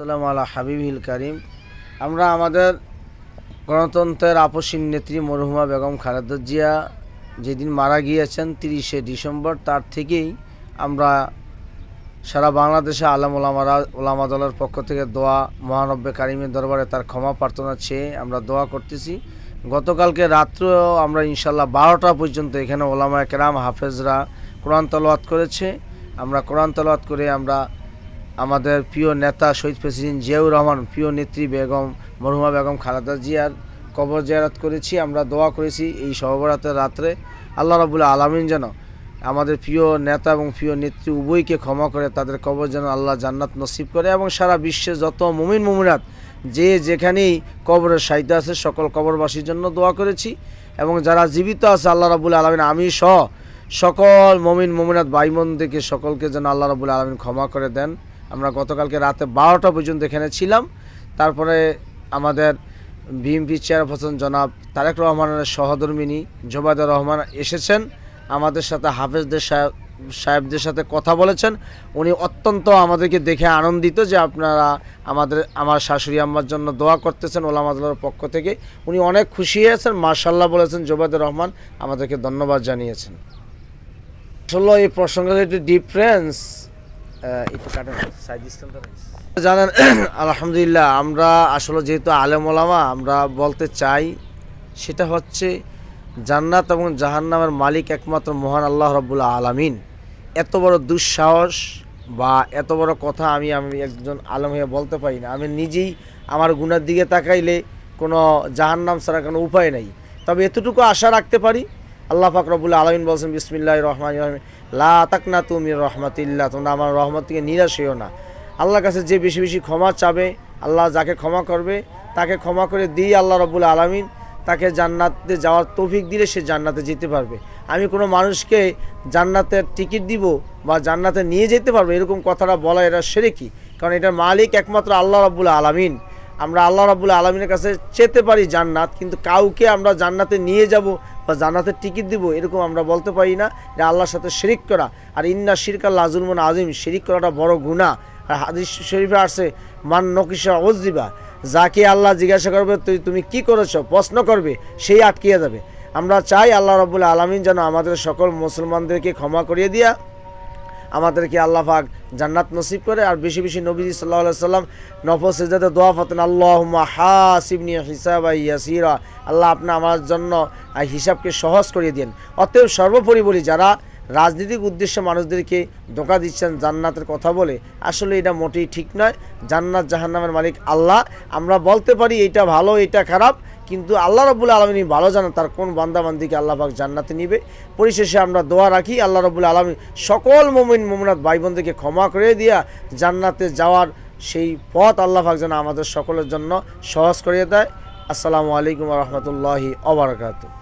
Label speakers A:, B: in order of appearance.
A: সালাম আলা হাবিবিল করিম। আমরা আমাদের গণতন্ত্রের আপসীন নেত্রী মরহুমা বেগম খালেদা জিয়া যেদিন মারা গিয়েছেন তিরিশে ডিসেম্বর, তার থেকেই আমরা সারা বাংলাদেশে আলম ওলামারা, ওলামা দলের পক্ষ থেকে দোয়া, মহানব্বে কারিমের দরবারে তার ক্ষমা প্রার্থনা চেয়ে আমরা দোয়া করতেছি। গতকালকে রাত্রেও আমরা ইনশাল্লাহ বারোটা পর্যন্ত এখানে ওলামা কেরাম হাফেজরা কোরআন তলোয়াত করেছে। আমরা কোরআন তলোয়াত করে আমরা আমাদের প্রিয় নেতা শহীদ প্রেসিডেন্ট জিয়াউর রহমান, প্রিয় নেত্রী বেগম, মরহুমা বেগম খালেদা জিয়ার কবর জিয়ারত করেছি। আমরা দোয়া করেছি এই সহবরাতের রাত্রে। আল্লাহ রাবুল আলমিন যেন আমাদের প্রিয় নেতা এবং প্রিয় নেত্রী উভয়কে ক্ষমা করে, তাদের কবর যেন আল্লাহ জান্নাত নসিব করে এবং সারা বিশ্বে যত মুমিন মুমিনাত, যে যেখানেই কবরের সাহিত্য আছে, সকল কবরবাসীর জন্য দোয়া করেছি এবং যারা জীবিত আছে আল্লাহ রাবুল আলমিন, আমি সহ সকল মমিন মমিনাত ভাই বোনদেরকে সকলকে যেন আল্লাহ রাবুল আলমিন ক্ষমা করে দেন। আমরা গতকালকে রাতে বারোটা পর্যন্ত এখানে ছিলাম। তারপরে আমাদের বিএমপি চেয়ারপারসন জনাব তারেক রহমানের সহধর্মিনী জোবায়দা রহমান এসেছেন। আমাদের সাথে হাফেজদের সাহেব সাহেবদের সাথে কথা বলেছেন। উনি অত্যন্ত আমাদেরকে দেখে আনন্দিত যে আপনারা আমাদের, আমার শাশুড়ি আম্মার জন্য দোয়া করতেছেন ওলামাদুল্লার পক্ষ থেকে। উনি অনেক খুশি হয়েছেন মার্শাল্লাহ বলেছেন, জোবায়দুর রহমান আমাদেরকে ধন্যবাদ জানিয়েছেন। আসলে এই প্রসঙ্গে একটু ডিফারেন্স জানেন, আলহামদুলিল্লাহ, আমরা আসলে যেহেতু আলেম ওলামা, আমরা বলতে চাই সেটা হচ্ছে জান্নাত এবং জাহান্নামের মালিক একমাত্র মহান আল্লাহ রব্বুল আলামিন। এত বড় দুঃসাহস বা এত বড় কথা আমি আমি একজন আলম হয়ে বলতে পারি না। আমি নিজেই আমার গুণার দিকে তাকাইলে কোনো জাহান্নাম ছাড়া কোনো উপায় নেই। তবে এতটুকু আশা রাখতে পারি আল্লাহ পাক রব্বুল আলমিন বলছেন বিসমিল্লাহ রহমান রহিম। লা তাকনা তুমি রহমাতিল্লাহ। তোমরা আমার রহমত থেকে নিরাশ হইও না। আল্লাহর কাছে যে বেশি বেশি ক্ষমা চাবে, আল্লাহ যাকে ক্ষমা করবে, তাকে ক্ষমা করে দিয়ে আল্লাহ রব্বুল আলমিন তাকে জান্নাতে যাওয়ার তৌফিক দিলে সে জান্নাতে যেতে পারবে। আমি কোনো মানুষকে জান্নাতের টিকিট দিব বা জান্নাতে নিয়ে যেতে পারব, এরকম কথাটা বলা এটা সেরে কি কারণ এটার মালিক একমাত্র আল্লাহ রাবুল আলমিন। আমরা আল্লাহ রাবুল আলমিনের কাছে চেতে পারি জান্নাত, কিন্তু কাউকে আমরা জান্নাতে নিয়ে যাব বা জান্নাতের টিকিট দিব, এরকম আমরা বলতে পারি না এটা আল্লাহর সাথে শিরিক করা। আর ইন্না শিরকা লাজুলমন আজিম শিরিক করাটা বড় গুণা আর হাদিস শরীফে আসছে, মান নকিসা ওজিবা যাকে আল্লাহ জিজ্ঞাসা করবে, তুই, তুমি কি করেছ? প্রশ্ন করবে, সেই আটকিয়ে যাবে। আমরা চাই আল্লাহ রবুল্লা আলমিন যেন আমাদের সকল মুসলমানদেরকে ক্ষমা করিয়ে দিয়া আমাদেরকে আল্লাহ পাক জান্নাত নসিব করে, আর বেশি বেশি নবীজি সাল্লাহ সাল্লাম নফল সেজাতে দোয়া ফতেন আল্লাহ হাসিবনি হিসাব ইয়াসিরা আল্লাহ আপনি আমার জন্য হিসাবকে সহজ করিয়ে দিন অতএব সর্বোপরি বলি, যারা রাজনৈতিক উদ্দেশ্যে মানুষদেরকে ধোকা দিচ্ছেন, জান্নাতের কথা বলে, আসলে এটা মোটেই ঠিক নয়। জান্নাত জাহান্নামের মালিক আল্লাহ। আমরা বলতে পারি, এটা ভালো, এটা খারাপ। কিন্তু আল্লাহ রবুল্লা আলমিনী ভালো জানেন তার কোন বান্দাবান্দিকে আল্লাহ পাক জান্নাতে নিবে। পরিশেষে আমরা দোয়া রাখি, আল্লাহ রবুল্লা আলমী সকল মোমিন মোমনাথ ভাই বোনদেরকে ক্ষমা করে দিয়া জান্নাতে যাওয়ার সেই পথ আল্লাহ পাক যেন আমাদের সকলের জন্য সহজ করিয়ে দেয়। আসসালামু আলাইকুম রহমতুল্লাহি অবরাকাতু